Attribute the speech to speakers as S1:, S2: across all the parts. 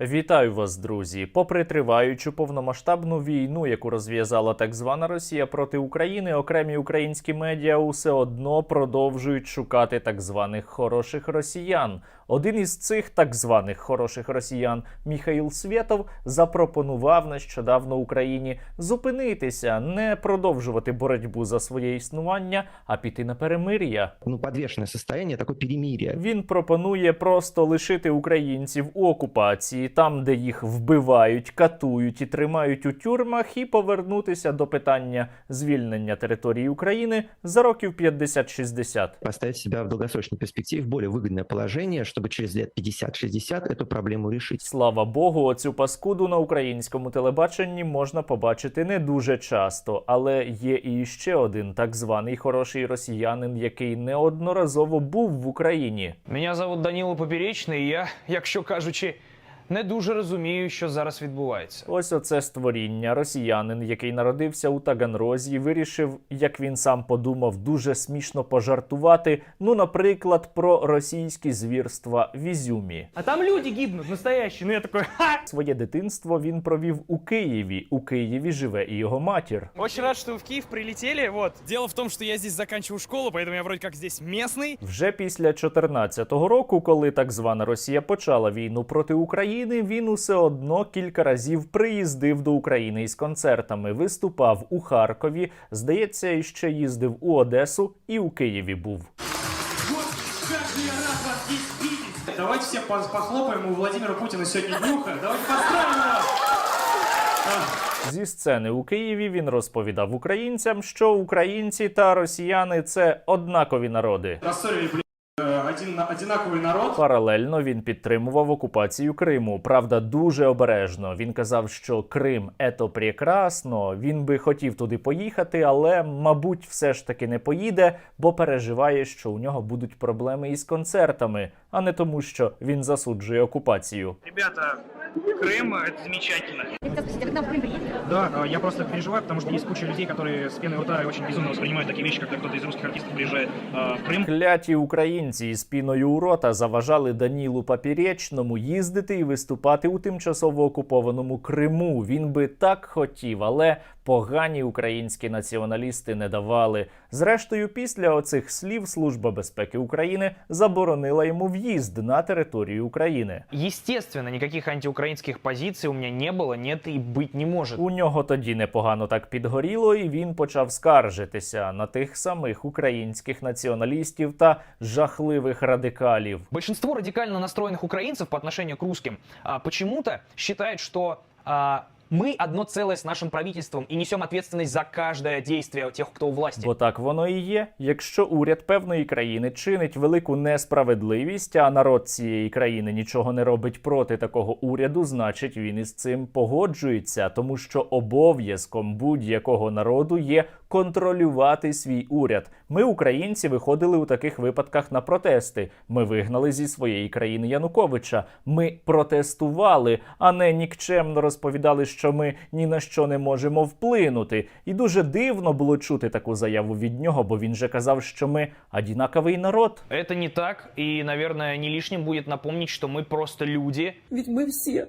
S1: Вітаю вас, друзі! Попри триваючу повномасштабну війну, яку розв'язала так звана Росія проти України, окремі українські медіа усе одно продовжують шукати так званих хороших росіян. Один із цих так званих хороших росіян, Міхаїл Свєтов, запропонував нещодавно Україні зупинитися, не продовжувати боротьбу за своє існування, а піти на перемир'я.
S2: ну, подвешенное состояние, такое перемирие.
S1: Він пропонує просто лишити українців у окупації, там, де їх вбивають, катують і тримають у тюрмах, і повернутися до питання звільнення території України за років 50-60.
S2: Поставить себя в долгосрочной перспективе в более выгодное положение, чтобы через лет 50-60 эту проблему решить.
S1: Слава Богу, оцю паскуду на українському телебаченні можна побачити не дуже часто, але є і ще один так званий хороший росіянин, який неодноразово був в Україні.
S3: Мене зовут Даніло Поперечний, і я, якщо кажучи, не дуже розумію, що зараз відбувається.
S1: Ось оце створіння, росіянин, який народився у Таганрозі, вирішив, як він сам подумав, дуже смішно пожартувати. Ну, наприклад, про російські звірства в Ізюмі.
S4: А там люди гибнут, настоящие. Ну я такой, ха!
S1: Своє дитинство він провів у Києві. У Києві живе і його матір.
S4: Очень рад, что вы в Киев прилетели. Вот. Дело в том, что я здесь заканчиваю школу, поэтому я вроде как здесь местный.
S1: Вже після 14-го року, коли так звана Росія почала війну проти України, він усе одно кілька разів приїздив до України із концертами, виступав у Харкові. Здається, і ще їздив у Одесу і у Києві був.
S5: Давайте все по- похлопаем у Владимира Путина сегодня днюха. Давайте поздравим вас!
S1: Зі сцени у Києві він розповідав українцям, що українці та росіяни це однакові народи.
S5: Один, одинаковый народ.
S1: Паралельно він підтримував окупацію Криму. Правда, дуже обережно. Він казав, що Крим ето прекрасно. Він би хотів туди поїхати, але, мабуть, все ж таки не поїде, бо переживає, що у нього будуть проблеми із концертами, а не тому, що він засуджує окупацію.
S6: Ребята, Крым это замечательно.
S7: Скажите, вы к нам в Крым приедете?
S6: Да, э, я просто переживаю, потому что есть куча людей, которые с пеной у рта очень безумно воспринимают такие вещи, когда кто-то из русских артистов приезжает э, в Крым.
S1: Кляті українці із піною у рота заважали Данілу Папірєчному їздити і виступати у тимчасово окупованому Криму. Він би так хотів, але погані українські націоналісти не давали. Зрештою, після оцих слів Служба безпеки України заборонила йому в'їзд на територію України.
S3: Естественно, никаких антиукраинских позиций у меня не было, нет и быть не может.
S1: У нього тоді непогано так підгоріло, і він почав скаржитися на тих самих українських націоналістів та жахливих радикалів.
S3: Большинство радикально настроенных украинцев по отношению к русским а, почему-то считает, что а, мы одно целое с нашим правительством и несем ответственность за каждое действие тех, кто у власти.
S1: Бо так воно і є. Якщо уряд певної країни чинить велику несправедливість, а народ цієї країни нічого не робить проти такого уряду, значить він із цим погоджується, тому що обов'язком будь-якого народу є контролювати свій уряд. Ми, українці, виходили у таких випадках на протести. Ми вигнали зі своєї країни Януковича. Ми протестували, а не нікчемно розповідали, що ми ні на що не можемо вплинути. І дуже дивно було чути таку заяву від нього, бо він же казав, що ми однаковий народ.
S3: Это не так, и, наверное, не лишним будет напомнить, что мы просто люди,
S8: Ведь мы все,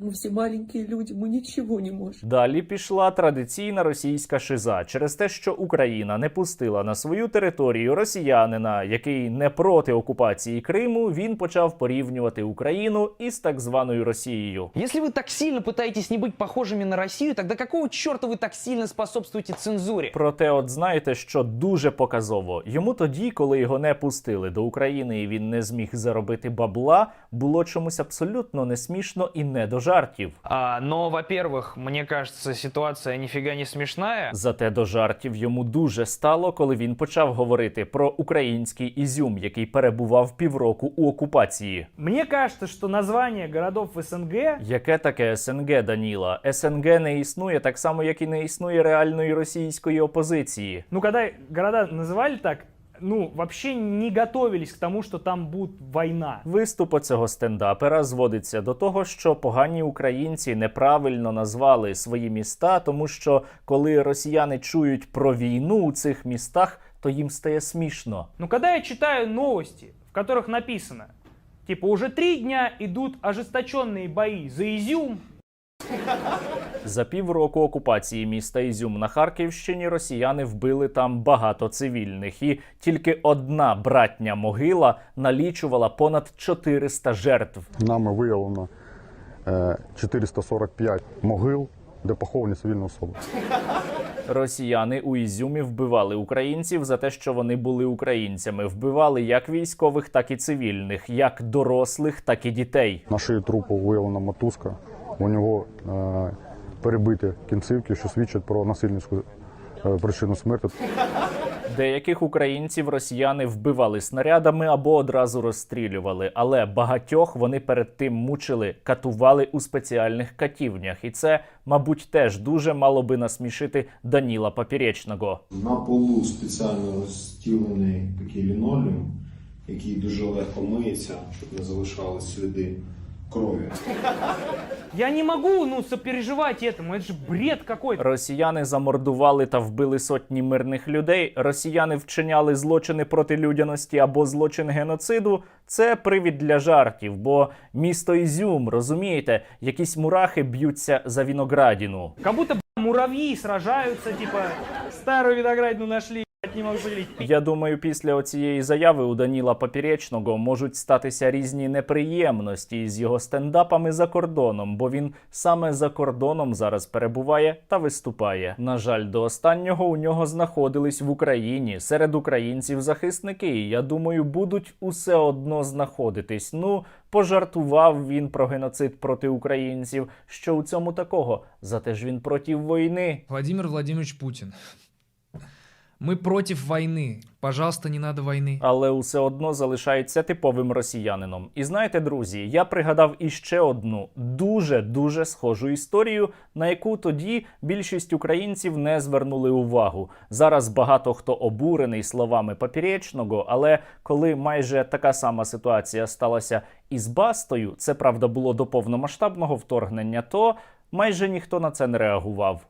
S8: мы все маленькие люди, мы ничего не можем.
S1: Далі пішла традиційна російська шиза через те, що Україна не пустила на свою територію росіянина, який не проти окупації Криму. Він почав порівнювати Україну із так званою Росією.
S3: Если вы так сильно пытаетесь не быть похожими на Россию, тогда какого черта вы так сильно способствуете цензуре?
S1: Проте, от знаєте, що дуже показово йому тоді, коли його не пустили до України, і він не зміг заробити бабла, було чомусь абсолютно не смішно і не до жартів.
S3: А, но, во-первых, мне кажется, ситуация нифига не смешная.
S1: Зате до жартів йому дуже стало, коли він почав говорити про український ізюм, який перебував півроку у окупації.
S4: Мне кажется, что название городов СНГ
S1: Яке таке СНГ, Даніла? СНГ не існує так само, як і не існує реальної російської опозиції.
S4: Ну, когда города называли так, ну, вообще не готовились к тому, что там будет война.
S1: Виступ цього стендапера зводиться до того, що погані українці неправильно назвали свої міста, тому що коли росіяни чують про війну у цих містах, то їм стає смішно.
S4: Но когда я читаю новости, в которых написано, Типа уже три дня идут ожесточенные бои за Изюм.
S1: За півроку окупації міста Ізюм на Харківщині росіяни вбили там багато цивільних, і тільки одна братня могила налічувала понад 400 жертв.
S7: Нами виявлено е, 445 могил, де поховані цивільні особи.
S1: Росіяни у Ізюмі вбивали українців за те, що вони були українцями. Вбивали як військових, так і цивільних, як дорослих, так і дітей.
S7: На шиї трупу виявлена мотузка. У нього е, перебиті кінцівки, що свідчать про насильницьку е, причину смерті.
S1: Деяких українців росіяни вбивали снарядами або одразу розстрілювали, але багатьох вони перед тим мучили, катували у спеціальних катівнях, і це, мабуть, теж дуже мало би насмішити Даніла Поперечного.
S9: На полу спеціально розстілений такий лінолеум, який дуже легко миється, щоб не залишались сліди крові.
S4: Я не могу, ну, сопереживать этому, это же бред какой-то.
S1: Росіяни замордували та вбили сотні мирних людей. Росіяни вчиняли злочини проти людяності або злочин геноциду. Це привід для жартів, бо місто Ізюм, розумієте, якісь мурахи б'ються за віноградіну.
S4: Как будто б**, муравьи сражаются, типа, старую виноградину нашли,
S1: Я думаю, після оцієї заяви у Даніла Поперечного можуть статися різні неприємності з його стендапами за кордоном, бо він саме за кордоном зараз перебуває та виступає. На жаль, до останнього у нього знаходились в Україні серед українців захисники. і Я думаю, будуть усе одно знаходитись. Ну пожартував він про геноцид проти українців. Що у цьому такого? Зате ж він проти війни.
S10: Владимир Владимирович Путин. Мы против войны. Пожалуйста, не надо войны.
S1: але усе одно залишається типовим росіянином. І знаєте, друзі, я пригадав іще одну дуже дуже схожу історію, на яку тоді більшість українців не звернули увагу. Зараз багато хто обурений словами поперечного, але коли майже така сама ситуація сталася із Бастою, це правда було до повномасштабного вторгнення, то. Майже ніхто на це не реагував.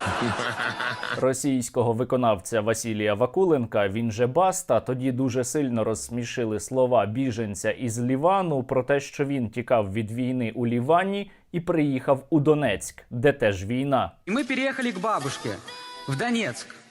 S1: Російського виконавця Василія Вакуленка, він же Баста, тоді дуже сильно розсмішили слова біженця із Лівану про те, що він тікав від війни у Лівані і приїхав у Донецьк, де теж війна.
S11: І ми переїхали к бабушці в Донецк.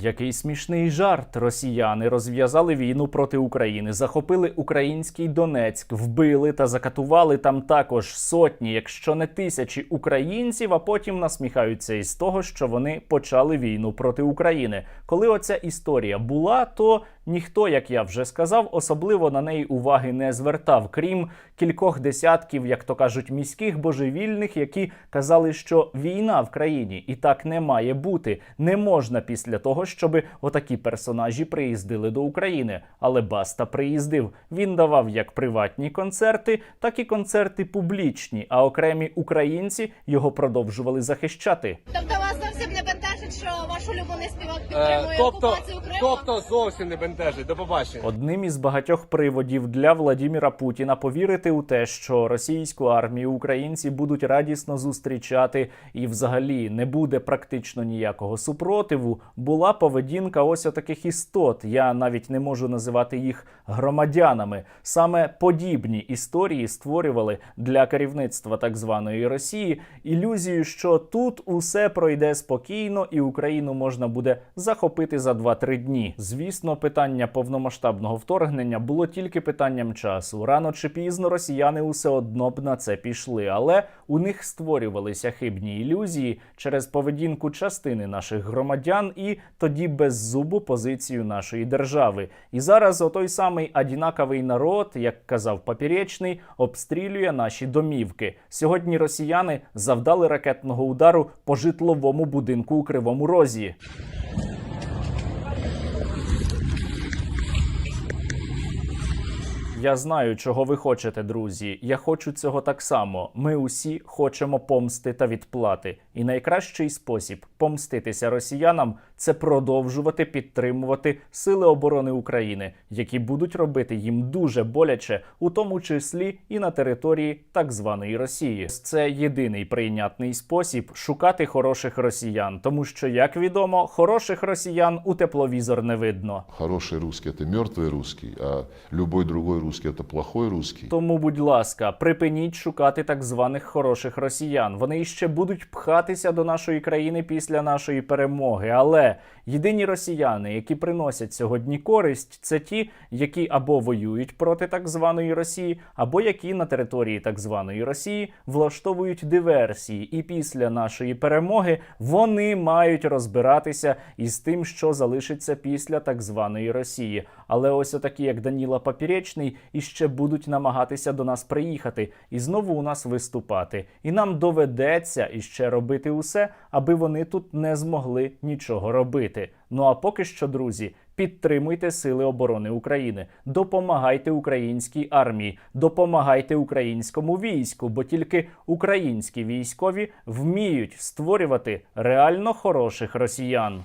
S1: Який смішний жарт. Росіяни розв'язали війну проти України, захопили український Донецьк, вбили та закатували там також сотні, якщо не тисячі українців, а потім насміхаються із того, що вони почали війну проти України. Коли оця історія була, то ніхто, як я вже сказав, особливо на неї уваги не звертав, крім кількох десятків, як то кажуть, міських божевільних, які казали, що війна в країні і так не має бути. Не можна після того, щоби отакі персонажі приїздили до України. Але Баста приїздив. Він давав як приватні концерти, так і концерти публічні. А окремі українці його продовжували захищати.
S12: Тобто вас зовсім не бентежить, що ваш улюблений співак
S11: Е,
S12: підтримує окупацію Криму?
S11: зовсім не бентежить. До побачення.
S1: Одним із багатьох приводів для Владіміра Путіна повірити у те, що російську армію українці будуть радісно зустрічати, і взагалі не буде практично ніякого супротиву, була поведінка ось таких істот. Я навіть не можу називати їх громадянами. Саме подібні історії створювали для керівництва так званої Росії ілюзію, що тут усе пройде спокійно, і Україну можна буде захопити за 2-3 дні. Звісно, питання повномасштабного вторгнення було тільки питанням часу. Рано чи пізно росіяни усе одно б на це пішли, але у них створювалися хибні ілюзії через поведінку частини наших громадян і тоді беззубу позицію нашої держави. І зараз отой самий одінаковий народ, як казав Поперечний, обстрілює наші домівки. Сьогодні росіяни завдали ракетного удару по житловому будинку у Кривому Розі. Я знаю, чого ви хочете, друзі. Я хочу цього так само. Ми усі хочемо помсти та відплати. І найкращий спосіб помститися росіянам це продовжувати підтримувати сили оборони України, які будуть робити їм дуже боляче, у тому числі і на території так званої Росії. Це єдиний прийнятний спосіб шукати хороших росіян, тому що, як відомо, хороших росіян у тепловізор не видно.
S13: Хороший русский это мертвый русский, а любой другой русский это плохой русский.
S1: Тому, будь ласка, припиніть шукати так званих хороших росіян. Вони іще будуть пхатися до нашої країни після нашої перемоги. Але єдині росіяни, які приносять сьогодні користь, це ті, які або воюють проти так званої Росії, або які на території так званої Росії влаштовують диверсії. І після нашої перемоги вони мають розбиратися із тим, що залишиться після так званої Росії. Але ось отакі, як Даніла Папіречний, іще будуть намагатися до нас приїхати і знову у нас виступати. І нам доведеться іще робити усе, аби вони тут не змогли нічого робити. Ну а поки що, друзі, підтримуйте Сили оборони України, допомагайте українській армії, допомагайте українському війську, бо тільки українські військові вміють створювати реально хороших росіян.